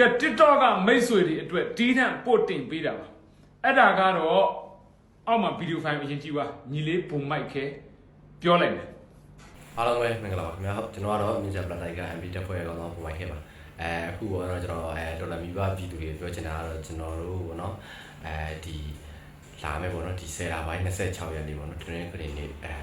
ကဲ TikTok ကမိတ်ဆွေတွေအတွက်တီးတန့်ပို့တင်ပေးတာပါအဲ့ဒါကတော့အောက်မှာဗီဒီယိုဖိုင်အရင်ကြည့်ပါညီလေးဘုံမိုက်ခဲပြောလိုက်တယ်အားလုံးပဲမင်္ဂလာပါခင်ဗျာဟုတ်ကျွန်တော်ကတော့မြင်းချက်ပလက်တိုက်က MB တက်ဖွဲ့ကောင်တော့ပုံမှန်ခဲ့ပါအဲအခုကတော့ကျွန်တော်အဲဒေါ်လာမိဘပြည်သူတွေပြောချင်တာကတော့ကျွန်တော်တို့ပေါ့နော်အဲဒီလာမယ်ပေါ့နော်ဒီ10လပိုင်း26ရက်နေ့ပေါ့နော်တွင်ခရင်နေ့အဲ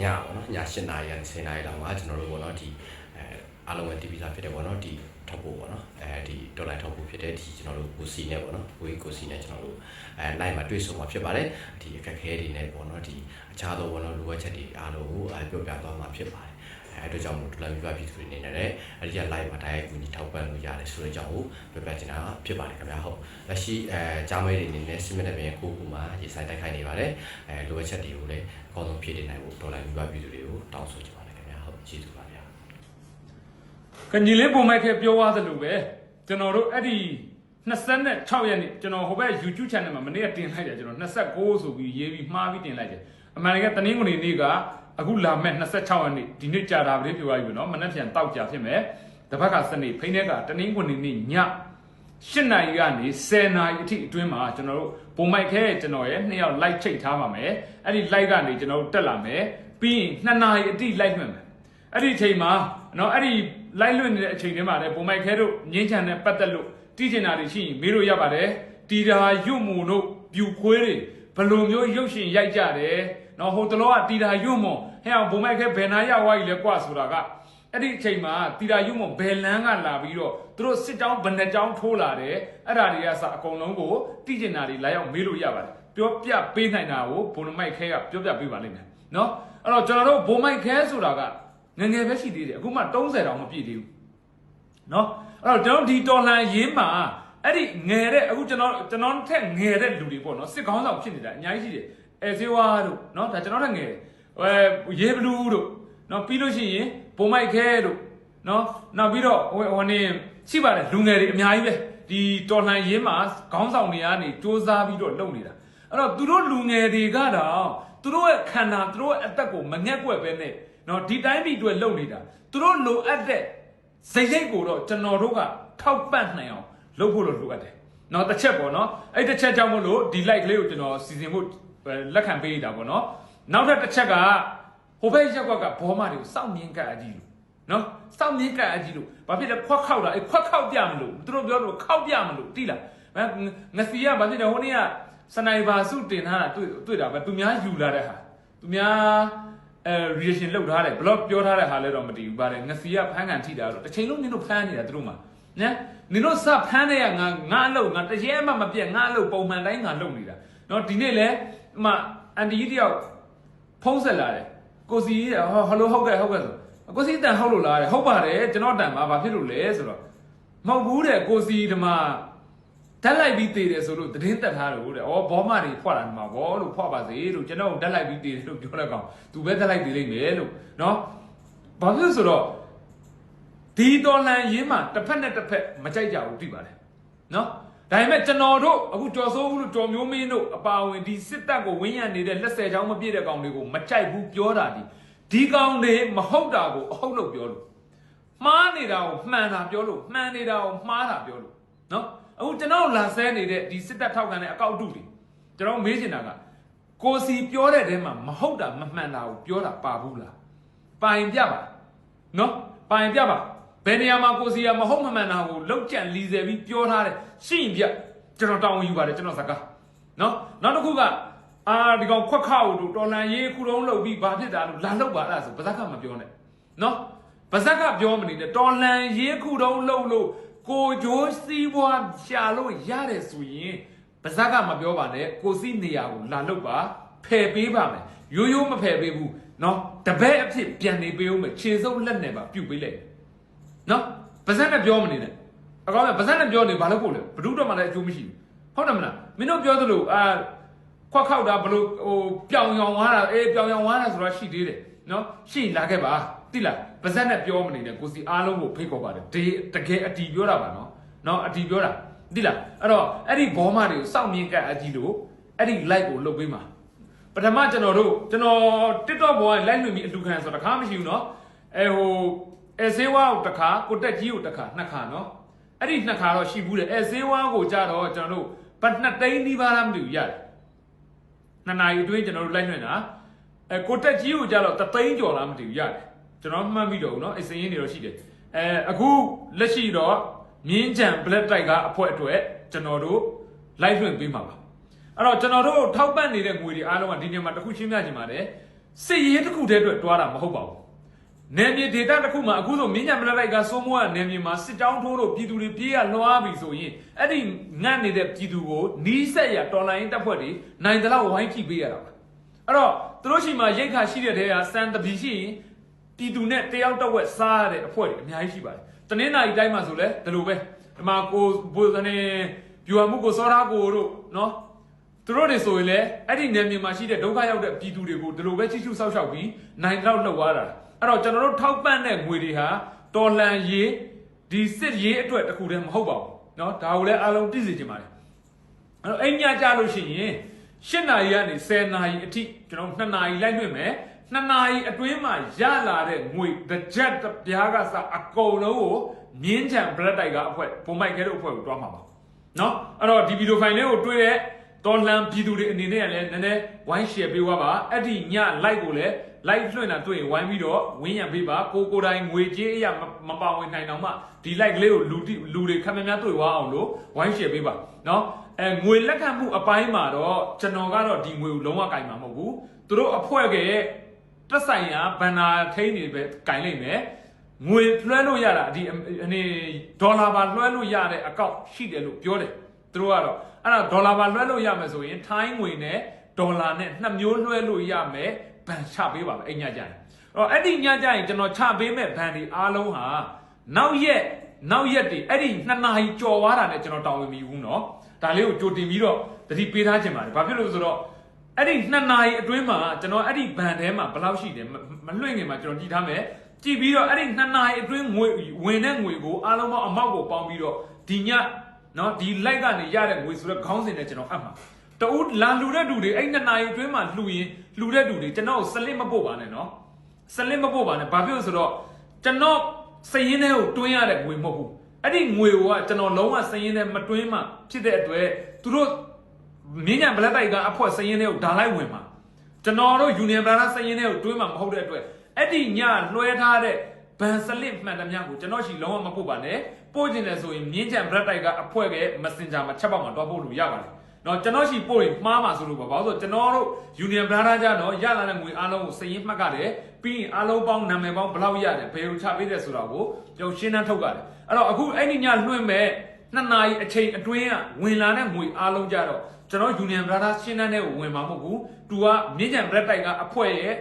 ညပေါ့နော်ည7နာရီကနေ10နာရီလောက်မှာကျွန်တော်တို့ပေါ့နော်ဒီအဲအားလုံးပဲ TV လာဖြစ်တယ်ပေါ့နော်ဒီ ထောက်ဖို့ပေါ့နော်အဲဒီဒေါ်လာထောက်ဖို့ဖြစ်တဲ့ဒီကျွန်တော်တို့ကိုစီနဲ့ပေါ့နော်ဝေးကိုစီနဲ့ကျွန်တော်တို့အဲ live မှာတွေ့ဆုံမှာဖြစ်ပါတယ်ဒီအခက်အခဲတွေနဲ့ပေါ့နော်ဒီအခြားသောပေါ့နော်လိုအပ်ချက်တွေအားလုံးကိုအဲပြောပြသွားမှာဖြစ်ပါတယ်အဲအတွက်ကြောင့်မို့ဒလန်ပြပြပြည်သူတွေအနေနဲ့လည်းအဲဒီက live မှာတိုင်းကူညီထောက်ပံ့လို့ရတယ်ဆိုတဲ့အကြောင်းကိုပြပြချင်တာဖြစ်ပါတယ်ခင်ဗျာဟုတ်လက်ရှိအဲကြားမဲတွေအနေနဲ့စစ်မတဲ့ပြင်ကိုကူမှာရေဆိုင်တိုက်ခိုက်နေပါတယ်အဲလိုအပ်ချက်တွေကိုလည်းအကောင်းဆုံးဖြည့်တင်နိုင်ဖို့ဒေါ်လာပြပြပြည်သူတွေကိုတောင်းဆိုချင်ပါတယ်ခင်ဗျာဟုတ်ကျေးဇူးပါဗျာ ကညီလေးပုံမိုက်ခဲပြောသွားသလိုပဲကျွန်တော်တို့အဲ့ဒီ26ရက်နေ့ကျွန်တော်ဟိုဘက် YouTube channel မှာမနေ့ကတင်လိုက်တယ်ကျွန်တော်29ဆိုပြီးရေးပြီးမှားပြီးတင်လိုက်တယ်အမှန်တကယ်တနင်္ဂနွေနေ့ကအခုလာမဲ့26ရက်နေ့ဒီနေ့ကြာတာပဲပြောရပြီနော်မနေ့ပြန်တောက်ကြဖြစ်မယ်တပတ်ကစနေဖိနေကတနင်္ဂနွေနေ့ည8နာရီကနေ10နာရီအထိအတွင်းမှာကျွန်တော်တို့ပုံမိုက်ခဲကျွန်တော်ရဲ့နှစ်ယောက် live ချိတ်ထားပါမယ်အဲ့ဒီ live ကနေကျွန်တော်တို့တက်လာမယ်ပြီးရင်2နာရီအထိ live လွှင့်မယ်အဲ့ဒီအချိန်မှာနော်အဲ့ဒီ လိုက်လွတ်နေတဲ့အချိန်တွေမှာလည်းဘုံမိုက်ခဲတို့ငင်းချန်နဲ့ပတ်သက်လို့တီးချင်တာတွေရှိရင်မေးလို့ရပါတယ်တီတာရွတ်မူတို့ပြူခွေးတွေဘယ်လိုမျိုးရုပ်ရှင်ရိုက်ကြတယ်နော်ဟိုတလောကတီတာရွတ်မွန်ဟဲ့အောင်ဘုံမိုက်ခဲဘယ်နာရောက်သွားပြီလဲကွာဆိုတာကအဲ့ဒီအချိန်မှာတီတာရွတ်မွန်ဘယ်လန်းကလာပြီးတော့သူတို့စစ်တောင်းဘယ်နှကြောင်းထိုးလာတယ်အဲ့ဒါတွေကစအကုန်လုံးကိုတီးချင်တာတွေလာရောက်မေးလို့ရပါတယ်ပြောပြပေးနိုင်တာကိုဘုံမိုက်ခဲကပြောပြပေးပါလိမ့်မယ်နော်အဲ့တော့ကျွန်တော်တို့ဘုံမိုက်ခဲဆိုတာက ငယ်ငယ်ပဲရှိသေးတယ်အခုမှ30တောင်မပြည့်သေးဘူးเนาะအဲ့တော့ကျွန်တော်ဒီတော်လှန်ရေးမှာအဲ့ဒီငယ်တဲ့အခုကျွန်တော်ကျွန်တော်ထက်ငယ်တဲ့လူတွေပေါ့နော်စစ်ကောင်းဆောင်ဖြစ်နေတာအများကြီးရှိတယ်အဲဇေဝါတို့เนาะဒါကျွန်တော်ထက်ငယ်တယ်အဲရေဘလူးတို့เนาะပြီးလို့ရှိရင်ဘုံမိုက်ခဲတို့เนาะနောက်ပြီးတော့ဟိုဟိုနေရှိပါတယ်လူငယ်တွေအများကြီးပဲဒီတော်လှန်ရေးမှာခေါင်းဆောင်တွေကနေစ조사ပြီးတော့လုပ်နေတာအဲ့တော့သူတို့လူငယ်တွေကတော့ သူတို့ရဲ့ခန္ဓာသူတို့ရဲ့အသက်ကိုမငက်ကွက်ပဲနဲ့နော်ဒီတိုင်းပြည်အတွက်လုပ်နေတာသူတို့လိုအပ်တဲ့ဇိတ်ရိတ်ကိုတော့ကျွန်တော်တို့ကထောက်ပံ့နိုင်အောင်လုပ်ဖို့လို့လိုအပ်တယ်နော်တစ်ချက်ပေါ့နော်အဲ့တစ်ချက်ကြောင့်မို့လို့ဒီ like လေးကိုကျွန်တော်စီစဉ်ဖို့လက်ခံပေးတာပေါ့နော်နောက်ထပ်တစ်ချက်ကဟိုဘက်ရက်ကွက်ကဘောမတွေကိုစောင့်မြင်ကပ်အကြီးလို့နော်စောင့်မြင်ကပ်အကြီးလို့ဘာဖြစ်လဲခွက်ခောက်တာအဲ့ခွက်ခောက်ပြမလို့သူတို့ပြောလို့ခောက်ပြမလို့တိလားငစီကဘာဖြစ်လဲဟိုနေ့က စနိုက်ပါစုတင်ထားတာတွေ့တွေ့တာပဲသူများယူလာတဲ့ဟာသူများအဲ reaction လောက်ထားတယ် blog ပြောထားတဲ့ဟာလည်းတော့မတည်ဘူးပါတယ်ငစီကဖမ်းကန်ထိတာတော့တစ်ချိန်လုံးနင်တို့ဖမ်းနေတာသူတို့မှာနော်နင်တို့စဖမ်းနေရငါငါအလုပ်ငါတရေမှမပြတ်ငါအလုပ်ပုံမှန်တိုင်းငါလုပ်နေတာနော်ဒီနေ့လဲအမအန်တီကြီးတယောက်ဖုံးဆက်လာတယ်ကိုစီကြီးဟောဟယ်လိုဟုတ်ကဲ့ဟုတ်ကဲ့ဆိုကိုစီတန်ဟုတ်လို့လားတဲ့ဟုတ်ပါတယ်ကျွန်တော်တန်ပါဘာဖြစ်လို့လဲဆိုတော့မဟုတ်ဘူးတဲ့ကိုစီဒီမှာ ဓာတ်လိုက်ပြီးတည်တယ်ဆိုလို့သတင်းတက်ထားတယ်တဲ့။ဩဘောမတွေဖွက်လာမှာဘောလို့ဖွက်ပါစေလို့ကျွန်တော်ဓာတ်လိုက်ပြီးတည်တယ်လို့ပြောလိုက်ကောင်။ तू ပဲဓာတ်လိုက်တည်လိမ့်မယ်လို့နော်။ဘာဖြစ်လို့ဆိုတော့ဒီတော်လန်ရင်းမှာတစ်ဖက်နဲ့တစ်ဖက်မကြိုက်ကြဘူးသိပါတယ်။နော်။ဒါပေမဲ့ကျွန်တော်တို့အခုကြော်စိုးဘူးလို့ကြော်မျိုးမင်းတို့အပါဝင်ဒီစစ်တပ်ကိုဝင်းရံနေတဲ့လက်ဆယ်ချောင်းမပြည့်တဲ့ကောင်တွေကိုမကြိုက်ဘူးပြောတာဒီဒီကောင်တွေမဟုတ်တာကိုအဟုတ်လို့ပြောလို့မှားနေတာကိုမှန်တာပြောလို့မှန်နေတာကိုမှားတာပြောလို့နော်။ အခုကျွန်တော်လာဆဲနေတဲ့ဒီစစ်တပ်ထောက်ခံတဲ့အကောက်အတုတွေကျွန်တော်မေးချင်တာကကိုစီပြောတဲ့တဲမှာမဟုတ်တာမမှန်တာကိုပြောတာပါဘူးလားပိုင်ပြပါနော်ပိုင်ပြပါဘယ်နေရာမှာကိုစီကမဟုတ်မမှန်တာကိုလောက်ကြံလီဆယ်ပြီးပြောထားတယ်ရှင်းပြကျွန်တော်တောင်းဝင်ယူပါတယ်ကျွန်တော်စကားနော်နောက်တစ်ခုကအာဒီကောင်ခွက်ခါတို့တော်လန်ရေးခုလုံးလုပ်ပြီးဘာဖြစ်တာလို့လာလောက်ပါလားဆိုဗဇက်ကမပြောနဲ့နော်ဗဇက်ကပြောမနေနဲ့တော်လန်ရေးခုတုံးလုပ်လို့ ကိုဂျိုးစီးပွားရှာလို့ရတယ်ဆိုရင်ဗဇက်ကမပြောပါနဲ့ကိုစီနေရာကိုလာလောက်ပါဖယ်ပေးပါမယ်ရိုးရိုးမဖယ်ပေးဘူးနော်တပည့်အဖြစ်ပြန်နေပေးဦးမယ်ခြေစုပ်လက်နဲ့ပါပြုတ်ပေးလိုက်နော်ဗဇက်နဲ့ပြောမနေနဲ့အကောင်းကဗဇက်နဲ့ပြောနေဘာလို့ပို့လဲဘဒုတော့မှလည်းအကျိုးမရှိဘူးဟုတ်တယ်မလားမင်းတို့ပြောသလိုအာခွက်ခောက်တာဘလို့ဟိုပြောင်ရောင်ဝါတာအေးပြောင်ရောင်ဝါတာဆိုတာရှိသေးတယ်နော်ရှိလာခဲ့ပါ တိလားပါဇက်နဲ့ပြောမနေနဲ့ကိုစီအားလုံးကိုဖိတ်ခေါ်ပါတယ်ဒီတကယ်အတီပြောတာပါနော်နော်အတီပြောတာတိလားအဲ့တော့အဲ့ဒီဘောမတွေကိုစောင့်မြင်ကပ်အကြီးလို့အဲ့ဒီ like ကိုလုတ်ပေးမှာပထမကျွန်တော်တို့ကျွန်တော် TikTok ဘောက like လွှင့်ပြီးအလူခံဆိုတော့တခါမရှိဘူးနော်အဲဟိုအဲဆေးဝါးကိုတစ်ခါကိုတက်ကြီးကိုတစ်ခါနှစ်ခါနော်အဲ့ဒီနှစ်ခါတော့ရှိဘူးတယ်အဲဈေးဝါးကိုကြတော့ကျွန်တော်တို့ဘတ်နှစ်သိန်းဒီပါလားမသိဘူးရတယ်နှစ်နာရီအတွင်းကျွန်တော်တို့လိုက်လွှင့်တာအဲကိုတက်ကြီးကိုကြတော့တသိန်းကျော်လားမသိဘူးရတယ် ကျွန်တော်မှတ်မိတော့ဘူးเนาะအစင်းရင်းတွေတော့ရှိတယ်အဲအခုလက်ရှိတော့မြင်းကြံ black တိုက်ကအဖွဲအတွက်ကျွန်တော်တို့လိုက်လွှင့်ပေးမှာပါအဲ့တော့ကျွန်တော်တို့ထောက်ပံ့နေတဲ့ငွေတွေအားလုံးကဒီနေ့မှာတစ်ခုရှင်းပြချင်ပါတယ်စစ်ရေးတစ်ခုတည်းအတွက်တွားတာမဟုတ်ပါဘူး နယ်မြေဒေသတစ်ခုမှာအခုဆိုမင်းညံမလက်လိုက်ကစိုးမိုးကနယ်မြေမှာစစ်ကြောင်းထိုးလို့ပြည်သူတွေပြေးရလွှားပြီဆိုရင်အဲ့ဒီငတ်နေတဲ့ပြည်သူကိုနီးစက်ရတော်လိုင်းတပ်ဖွဲ့တွေနိုင်တယ်လို့ဝိုင်းကြည့်ပေးရတာပါအဲ့တော့သူတို့ရှိမှရိတ်ခါရှိတဲ့တဲကစံတပီရှိရင် ပြည်သူနဲ့တယောက်တစ်ဝက်စားရတဲ့အဖွဲ့တွေအများကြီးရှိပါတယ်တနင်္လာရီတိုင်းမှာဆိုလဲဒီလိုပဲဒီမှာကိုဘိုးကနေပြူအမှုကိုစောရာကိုတို့နော် သူတို့တွေဆိုရင်လည်းအဲ့ဒီနယ်မြေမှာရှိတဲ့ဒုက္ခရောက်တဲ့ပြည်သူတွေကိုဒီလိုပဲချိချူဆောက်ရှောက်ပြီးနိုင်တော့လှုပ်သွားတာအဲ့တော့ကျွန်တော်တို့ထောက်ပံ့တဲ့ငွေတွေဟာတော်လန်ရေးဒီစစ်ရေးအတွက်တခုတည်းမဟုတ်ပါဘူးเนาะဒါကိုလည်းအားလုံးသိစေချင်ပါတယ်အဲ့တော့အဲ့ညကြလို့ရှိရင်၈နာရီကနေ10နာရီအထိကျွန်တော်2နာရီလိုက်လွှင့်မယ် 2နာရီအတွင်းမှာရလာတဲ့ငွေတစ်ချက်တစ်ပြားကစအကုန်လုံးကိုမြင်းချံ black တိုက်ကအဖွဲဘုံမိုက်ခဲတို့အဖွဲ့ကိုတွားမှာပါเนาะအဲ့တော့ဒီဗီဒီယိုဖိုင်လေးကိုတွေ့တဲ့ တော်လှန်ပြည်သူတွေအနေနဲ့ကလည်းနည်းနည်းဝိုင်း share ပေးသွားပါအဲ့ဒီည like ကိုလည်း like လွှင့်တာတွေ့ရင်ဝိုင်းပြီးတော့ဝင်းရံပေးပါကိုကိုယ်တိုင်ငွေကြေးအရာမမပါဝင်နိုင်တော့မှဒီ like လေးကိုလူတိလူတွေခက်များများတွေ့သွားအောင်လို့ဝိုင်း share ပေးပါเนาะအဲငွေလက်ခံမှုအပိုင်းမှာတော့ကျွန်တော်ကတော့ဒီငွေကိုလုံးဝကင်မှာမဟုတ်ဘူးသူတို့အဖွဲ့က တက်ဆိုင်ရာဘန်နာထိန်းနေပဲကင်လိုက်မယ်ငွေလွှဲလို့ရတာဒီအနေဒေါ်လာပါလွှဲလို့ရတဲ့အကောင့်ရှိတယ်လို့ပြောတယ်သူတို့ကတော့အဲ့ဒါဒေါ်လာပါလွှဲလို့ရမယ်ဆိုရင်ထိုင်းငွေနဲ့ဒေါ်လာနဲ့နှစ်မျိုးလွှဲလို့ရမယ်ဘန်ချပေးပါမယ်အဲ့ညကြရင်အဲ့တော့အဲ့ဒီညကြရင်ကျွန်တော်ချပေးမဲ့ဘန်ဒီအားလုံးဟာနောက်ရက်နောက်ရက်တွေအဲ့ဒီနှစ်နာရီကြော်သွားတာနဲ့ကျွန်တော်တောင်းဝင်မိဘူးเนาะဒါလေးကိုကြိုတင်ပြီးတော့တတိပေးထားခြင်းပါတယ်ဘာဖြစ်လို့လဲဆိုတော့ အဲ့ဒီနှစ်နာရီအတွင်းမှာကျွန်တော်အဲ့ဒီဘန်ထဲမှာဘယ်လောက်ရှိတယ်မမလွှင့်ခင်မှာကျွန်တော်ကြည့်ထားမယ်ကြည့်ပြီးတော့အဲ့ဒီနှစ်နာရီအတွင်းငွေဝင်တဲ့ငွေကိုအားလုံးပေါင်းအမောက်ကိုပေါင်းပြီးတော့ဒီညနော်ဒီ like ကနေရတဲ့ငွေဆိုတော့ခေါင်းစဉ်နဲ့ကျွန်တော်အပ်မှာတူလာလှူတဲ့လူတွေအဲ့နှစ်နာရီအတွင်းမှာလှူရင်လှူတဲ့လူတွေကျွန်တော်စလစ်မပို့ပါနဲ့နော်စလစ်မပို့ပါနဲ့ဘာဖြစ်လို့ဆိုတော့ကျွန်တော်စည်ရင်းထဲကိုတွင်းရတဲ့ငွေမဟုတ်ဘူးအဲ့ဒီငွေကကျွန်တော်လုံးဝစည်ရင်းထဲမတွင်းမှဖြစ်တဲ့အတွက်သူတို့ မြင်းညံဘလက်တိုက်ကအဖွဲစရင်တွေကိုဒါလိုက်ဝင်မှာကျွန်တော်တို့ Union Brother စရင်တွေကိုတွေးမှာမဟုတ်တဲ့အတွက်အဲ့ဒီညလွှဲထားတဲ့ဘန်စလစ်မှန်သမျှကိုကျွန်တော်ရှိလုံးဝမပို့ပါနဲ့ပို့ကျင်တယ်ဆိုရင်မြင်းချံဘလက်တိုက်ကအဖွဲပဲ Messenger မှာချက်ပေါက်မှာတွားပို့လို့ရပါတယ်နော်ကျွန်တော်ရှိပို့ရင်မှားမှာဆိုလို့ပါဘာလို့ဆိုကျွန်တော်တို့ Union Brother ကြတော့ရလာတဲ့ငွေအားလုံးကိုစရင်မှတ်ကြတယ်ပြီးရင်အားလုံးပေါင်းနာမည်ပေါင်းဘယ်လောက်ရတယ်ဘယ်လိုချပေးတယ်ဆိုတာကိုကျွန်တော်ရှင်းနှန်းထုတ်ကြတယ်အဲ့တော့အခုအဲ့ဒီညလွှင့်မဲ့နှစ်နာရီအချိန်အတွင်းကဝင်လာတဲ့ငွေအားလုံးကြတော့ ကျွန်တော် Union Brother ရှင်းနှန်းတဲ့ကိုဝင်မှာမဟုတ်ဘူး။ तू ကမြင့်ကြံ Black တိုက်ကအဖွဲရဲ့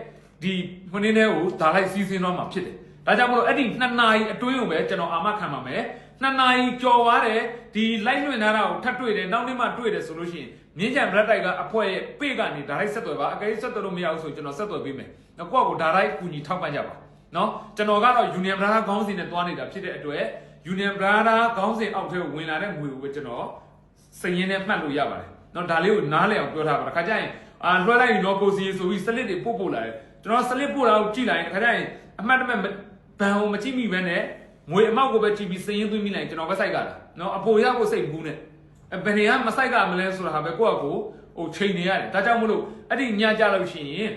ဒီခொနင်းတဲ့ကိုဒါလိုက်စီးစင်းတော့မှာဖြစ်တယ်။ဒါကြောင့်မလို့အဲ့ဒီနှစ်နာရီအတွင်းကိုပဲကျွန်တော်အာမခံပါမယ်။နှစ်နာရီကြော်သွားတယ်ဒီ live လွှင့်ထားတာကိုထပ်တွေ့တယ်နောက်နေ့မှတွေ့တယ်ဆိုလို့ရှိရင်မြင့်ကြံ Black တိုက်ကအဖွဲရဲ့ပေကနေဒါလိုက်ဆက်သွယ်ပါအကယ်ဆက်သွယ်လို့မရဘူးဆိုကျွန်တော်ဆက်သွယ်ပေးမယ်။နောက်ကိုယ့်ကိုဒါလိုက်ကူညီထောက်ပံ့ကြပါ။နော်ကျွန်တော်ကတော့ Union Brother ခေါင်းစဉ်နဲ့တွားနေတာဖြစ်တဲ့အတွက် Union Brother ခေါင်းစဉ်အောက်ထဲကိုဝင်လာတဲ့ငွေကိုပဲကျွန်တော်စည်ရင်းနဲ့မှတ်လို့ရပါတယ်။ နော်ဒါလေးကိုနားလည်အောင်ပြောထားပါတခါကျရင်အာလွှဲလိုက်ရင်တော့ကိုစီဆိုပြီးစလစ်တွေပို့ပို့လာတယ်ကျွန်တော်စလစ်ပို့တာကိုကြည့်လိုက်ရင်တခါကျရင်အမှတ်တမဲ့ဘန်ကိုမကြည့်မိဘဲနဲ့ငွေအမောက်ကိုပဲကြည့်ပြီးစည်ရင်းသွင်းမိလိုက်ကျွန်တော်ပဲစိုက်ကလာနော်အပေါ်ရကိုစိတ်ဘူးနဲ့ဘယ်နေရာမစိုက်ကမလဲဆိုတာဟာပဲကိုယ့်အကိုဟိုချိန်နေရတယ်ဒါကြောင့်မလို့အဲ့ဒီညကြလို့ရှိရင်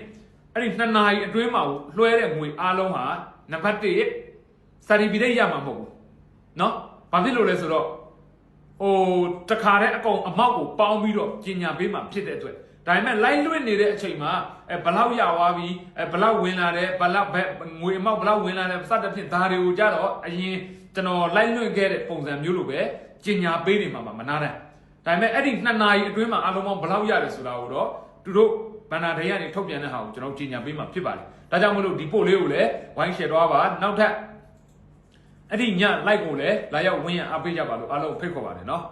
အဲ့ဒီနှစ်နာရီအတွင်းမှာလွှဲတဲ့ငွေအားလုံးဟာနံပါတ်1စာရီပီရိတ်ရမှာမဟုတ်ဘူးနော်ဘာဖြစ်လို့လဲဆိုတော့ ဟိုတခါတည်းအကောင်အမောက်ကိုပေါင်းပြီးတော့ကျင်ညာပေးမှဖြစ်တဲ့အတွက်ဒါပေမဲ့ live လွှင့်နေတဲ့အချိန်မှာအဲဘလောက်ရသွားပြီအဲဘလောက်ဝင်လာတယ်ဘလောက်ဘက်ငွေအမောက်ဘလောက်ဝင်လာတယ်စသဖြင့်ဒါတွေကိုကြတော့အရင်ကျွန်တော် live လွှင့်ခဲ့တဲ့ပုံစံမျိုးလိုပဲကျင်ညာပေးနေမှာမနာတဲ့ဒါပေမဲ့အဲ့ဒီနှစ်နာရီအတွင်းမှာအလုံးပေါင်းဘလောက်ရတယ်ဆိုတာကိုတော့သူတို့ဘန္နာဒိုင်ကနေထုတ်ပြန်တဲ့ဟာကိုကျွန်တော်ကျင်ညာပေးမှာဖြစ်ပါတယ်ဒါကြောင့်မလို့ဒီပို့လေးကိုလည်းဝိုင်း share သွားပါနောက်ထပ် အဲ့ဒီည like ကိုလည်းလာရောက်ဝင်းရအားပေးကြပါလို့အားလုံးဖိတ်ခေါ်ပါတယ်နော်